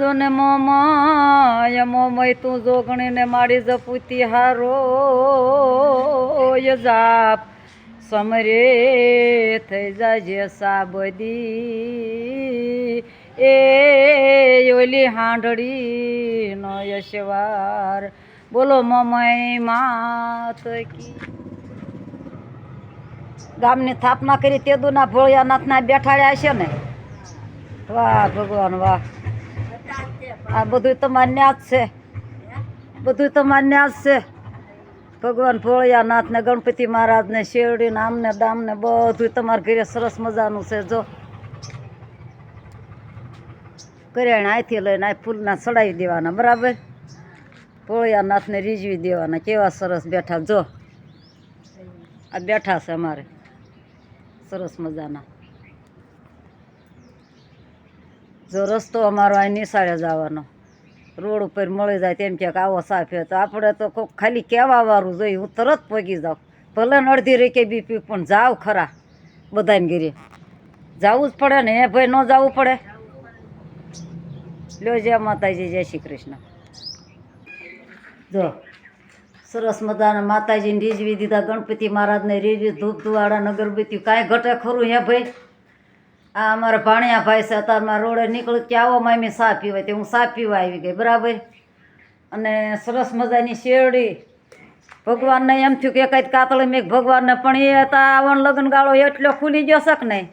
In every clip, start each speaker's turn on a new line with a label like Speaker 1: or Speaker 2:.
Speaker 1: જો ને મોમય મોમય તું જોગણીને મારી જપુતી હારો જાપ. સમરે થઈ જાજે સાબદી. એ ઓલી હાંડળી નો યશવાર. બોલો મમય, માત કી. ગામની સ્થાપના કરી તેદુના ભોળિયાનાથના બેઠાડ્યા છે ને. વાહ ભગવાન, વાહ. આ બધું તમારે જ છે. બધું તમારે જ છે. ભગવાન ભોળિયાનાથને, ગણપતિ મહારાજને શેરડી ને આમને દામ બધું તમારા ઘરે સરસ મજાનું છે, જો. કરિયાણા અહીંથી લઈને આ ફૂલના ચડાવી દેવાના, બરાબર? ભોળિયાનાથને રીઝવી દેવાના, કેવા સરસ બેઠા, જો. આ બેઠા છે અમારે. સરસ મજાના. જો રસ્તો અમારો અહીં નિશાળે જવાનો રોડ ઉપર મળી જાય તેમ કે આવો સાફ તો આપણે તો કોઈક ખાલી કહેવા વાળું જોઈએ, હું તરત પગી જાઉં. ભલે અડધી રેકે બીપી, પણ જાવ ખરા બધાને ઘીરે. જવું જ પડે ને એ ભાઈ, ન જવું પડે. લ્યો, જય માતાજી, જય શ્રી કૃષ્ણ. જો, સરસ મજાના માતાજીને રીઝવી દીધા. ગણપતિ મહારાજને રીઝવી ધૂપ ધુવાડા અગરબત્તી કાંઈ ઘટે ખરું હે ભાઈ? આ અમારા ભાણિયા ભાઈ છે મારા રોડે નીકળ્યું કે આવો મામી સા પીવાય, તે હું સા પીવા આવી ગઈ, બરાબર? અને સરસ મજાની શેરડી. ભગવાનને એમ થયું કે એકાદ કાતળી મેં ભગવાનને, પણ એ હતા આવણ લગ્નગાળો એટલો ખુલી ગયો છે કે નહીં?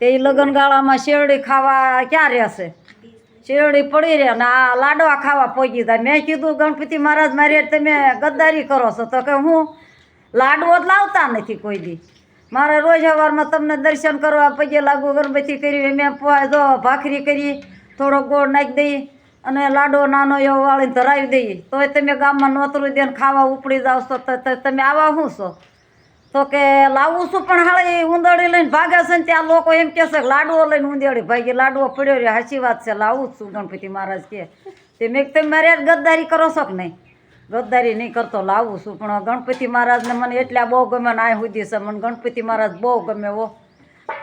Speaker 1: તે એ લગ્નગાળામાં શેરડી ખાવા ક્યાં રહેશે શેરડી પડી રહે ને આ લાડવા ખાવા પહોંચી જાય. મેં કીધું, ગણપતિ મહારાજ, મારી તમે ગદ્દારી કરો છો. તો કે હું લાડવો જ લાવતા નથી કોઈ દી. મારે રોજ સવારમાં તમને દર્શન કરવા પગે લાગુ ગણપતિ કરી મેં જો ભાખરી કરી, થોડો ગોળ નાખી દઈએ અને લાડો નાનો એવો વાળીને ધરાવી દઈએ તોય તમે ગામમાં નોતરું દે ખાવા ઉપડી જાવ છો, તો તમે આવા શું છો? તો કે લાવું છું, પણ હાલે ઉંદડી લઈને ભાગે છે ને ત્યાં લોકો એમ કહે છે કે લાડવો લઈને ઉંદડી ભાગી. લાડવો પડ્યો રહ્યો સાચી વાત છે, લાવું છું ગણપતિ મહારાજ કે. તે મેં તમે મારે ગદ્દારી કરો છો કે નહીં? ગદ્દારી નહીં કરતો, લાવું છું. પણ ગણપતિ મહારાજને મને એટલા બહુ ગમે ને આ સુધી છે. મને ગણપતિ મહારાજ બહુ ગમે ઓ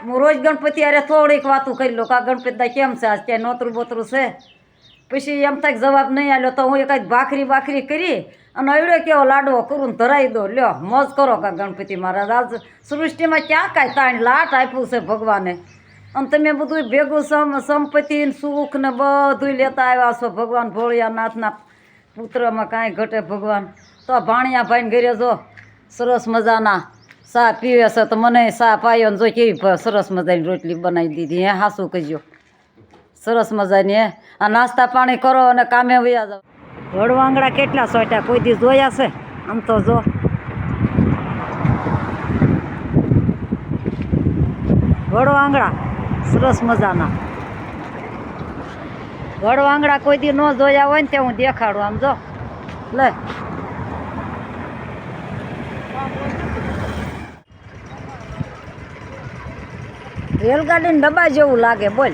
Speaker 1: હું રોજ ગણપતિ અરે થોડીક વાતું કરી લો કે આ ગણપતિ કેમ છે? આજ ક્યાંય નોતરું બોતરું છે? પછી એમ થાય જવાબ નહીં આવ્યો તો હું એક ભાખરી ભાખરી કરી અને અવડ્યો કેવો લાડવો કરું ને ધરાવી દો લ્યો, મોજ કરો કા ગણપતિ મહારાજ. આજ સૃષ્ટિમાં ક્યાં કાંઈ તાણ લાટ આપ્યું છે ભગવાને? અને તમે બધું ભેગું સમ સંપત્તિ સુખ ને બધું લેતા આવ્યા છો ભગવાન ભોળિયાનાથના. પુત્રમાં કાંઈ ઘટે ભગવાન. તો ભાણિયા ભાઈને ઘરે જો, સરસ મજાના સા પીવે છે, તો મને સા પાયો ને જો કેવી સરસ મજાની રોટલી બનાવી દીધી હે, હાસું કહીજો સરસ મજાની હે. આ નાસ્તા પાણી કરો અને કામે વયા જાઓ. વડવાંગડા કેટલા સોટ્યા કોઈ દી જોયા છે? આમ તો જો. વડવાંગડા સરસ મજાના. વડવાંગડા કોઈ દી ન જોયા હોય ને તે હું દેખાડું આમ જો. લે. રેલગાડીને ડબ્બા જેવું લાગે, બોલ.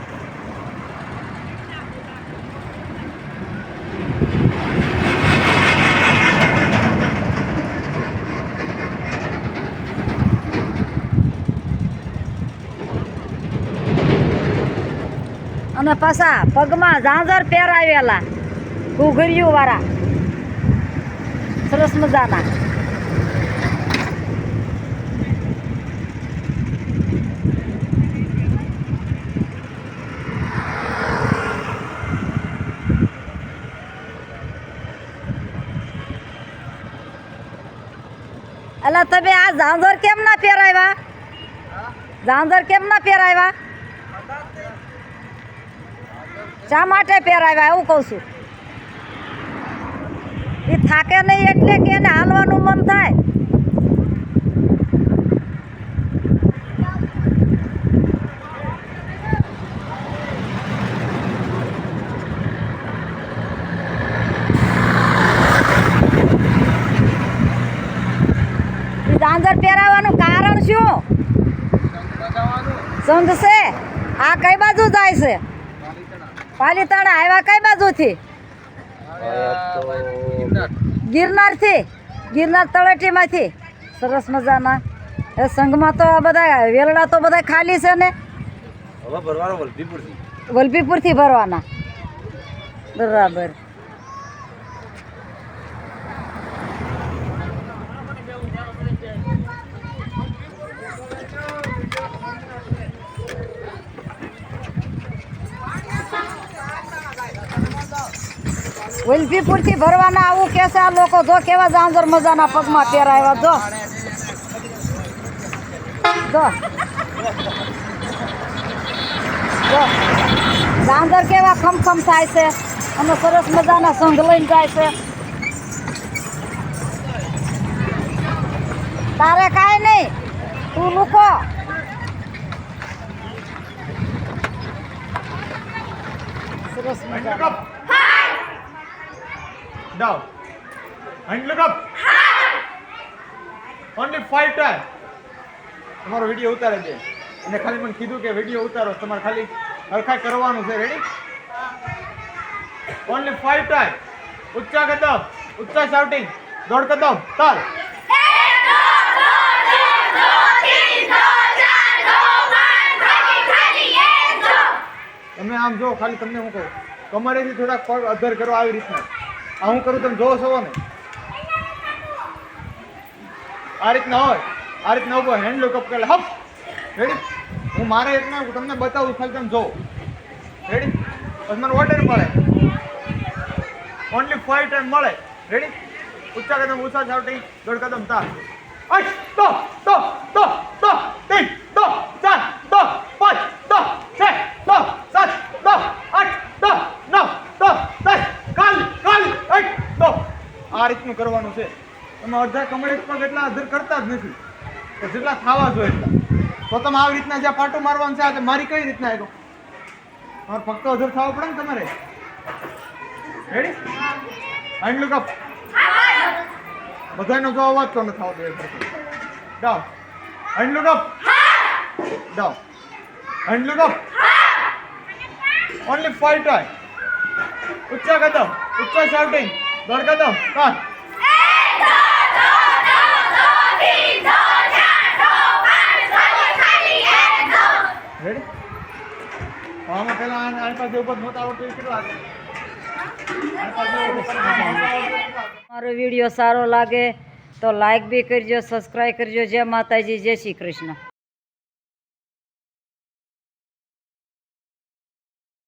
Speaker 1: અને પાછા પગમાં ઝાંઝર પહેરાવેલા ઘૂઘરિયું વાળા સરસ મજાના. અલા તમે આ ઝાંઝર કેમ ના પહેરાવ્યા ઝાંઝર કેમ ના પહેરાવ્યા શા માટે પહેરાવ્યા એવું કહું છું. એ થાકે નહીં એટલે કે એને હાલવાનું મન થાય. ઝાંઝર પહેરાવાનું કારણ શું? સમજશે આ કઈ બાજુ જાય છે? પાલીતાણા આવ્યા કઈ બાજુથી? ગિરનારથી ગિરનાર તળેટીમાંથી. સરસ મજાના. એ સંઘમાં તો આ બધા વેલડા તો બધા ખાલી છે ને?
Speaker 2: વલભીપુરથી
Speaker 1: ભરવાના. બરાબર. વલભીપુરથી ભરવાના આવું કે છે આ લોકો? જો કેવા જાંજર મજાના પગમાં પહેરાવ્યા, જો. જો. જો. જાંજર કેવા ખમખમ થાય છે? અને સરસ મજાના સંઘ લઈને જાય છે. તારે કાંઈ નહીં તું મૂકો સરસ
Speaker 2: Hand
Speaker 1: મજા
Speaker 2: look up. Down. Hand look up. Only five times. તમારો વીડિયો ઉતારે છે અને ખાલી મને કીધું કે વીડિયો ઉતારો તમારે ખાલી હરખાઈ કરવાનું છે. રેડી ઓનલી ફાઈવ ટાઈમ ઊંચા કદમ ઊંચા શાઉટિંગ દોડ કદમ તાલ તમે આમ જો ખાલી તમને હું કહું. કમરેથી થોડાક પગ અધર કરો આવી રીતના. આ હું કરું તમે જોવો છો ને આ રીતના હોય, આ રીતના ઊભો હેન્ડ લુકઅપ કરે હપ! રેડી હું મારે એક હું તમને બતાવું, ખાલી તમે જો રેડી પછી મને ઓર્ડર મળે. ઓનલી ફાઈવ ટાઈમ મળે. રેડી ઊંચા કદમ, ઊંચા ચાવટી દોડ કદમ તાર આઠ દો દો દો દો તીન દો ચાર દો પાંચ દો છ દો સાત દો આઠ દો કાલ કાલ આઠ દો. આ રીતનું કરવાનું છે. તમે અડધા કમળેક પણ એટલા અધર કરતા જ નથી. તો જેટલા થવા જોઈએ એટલા. તો તમે આવી રીતના જ્યાં પાટું મારવાનું છે આજે મારી કઈ રીતના આવ્યો તમારે ફક્ત અધર થવો પડે ને તમારે. રેડી હેન્ડ લુક અપ બધાનો જો અવાજ તો ન થવો જોઈએ down hand look up down hand look up only five time ઉચ્ચા કદમ ઉચ્ચા શાઉટિંગ દોડ કદમ કાન આમાં પેલા આની પાસે ઉપર નહોતા આવડતું કેટલા.
Speaker 1: મારો વીડિયો સારો લાગે તો લાઈક બી કરજો સબસ્ક્રાઈબ કરજો. જય માતાજી જય શ્રી કૃષ્ણ.